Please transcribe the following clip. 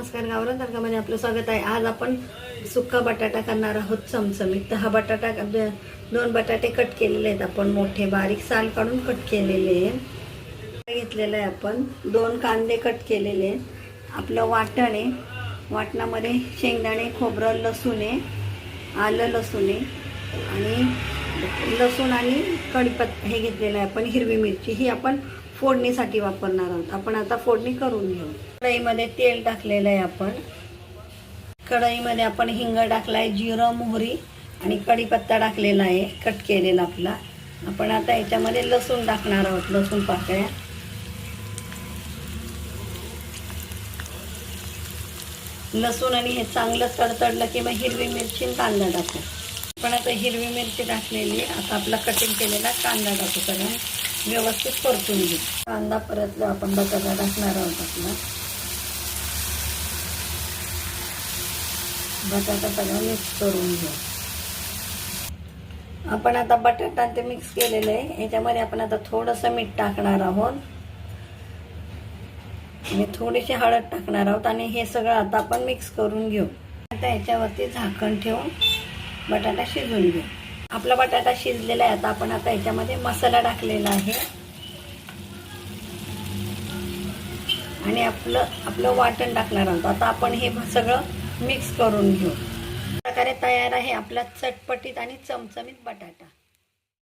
नमस्कार गावरान तडकामध्ये आपलं स्वागत आहे. आज आपण सुक्का बटाटा करणार आहोत चमचमीत. तर हा बटाटा दोन बटाटे कट केलेले आहेत आपण मोठे बारीक साल काढून कट केलेले आहे. घेतलेलं आहे आपण. दोन कांदे कट केलेले आहेत. आपलं वाटण आहे. वाटणामध्ये शेंगदाणे खोबरं लसूण आहे. आलं लसूण आहे. आणि लसूण आणि कढीपत्ता हे घेतलेलं आहे आपण हिरवी मिरची. ही आपण फोडणीसाठी वापरणार आहोत. आपण आता फोडणी करून घेऊ. कढईमध्ये तेल टाकलेलं आहे आपण. कढईमध्ये आपण हिंग टाकलाय जिरं मोहरी आणि कढीपत्ता टाकलेला आहे कट केलेला आपला. आपण आता याच्यामध्ये लसूण टाकणार आहोत लसूण पाकळ्या. लसूण आणि हे चांगलं तडतडलं की मग हिरवी मिरची कांदा टाकू. आपण आता हिरवी मिरची टाकलेली आता आपला कटिंग केलेला कांदा टाकू सगळं व्यवस्थित परतून घेऊ कांदा परतला आपण बटाटा टाकणार आहोत आपला. बटाटा सगळा मिक्स करून घेऊ. आपण आता बटाटा ते मिक्स केलेलं आहे. याच्यामध्ये आपण आता थोडंसं मीठ टाकणार आहोत. आणि थोडीशी हळद टाकणार आहोत आणि हे सगळं आता आपण मिक्स करून घेऊ. आता याच्यावरती झाकण ठेवून बटाटा शिजवून घेऊ. आपला बटाटा शिजलेला आहे. आता आपण आता याच्यामध्ये मसाला टाकलेला आहे. आणि आपलं आपलं वाटण टाकणार आहोत. आता आपण हे सगळं मिक्स करून घेऊ. प्रकारे तयार आहे आपला चटपटीत आणि चमचमीत बटाटा.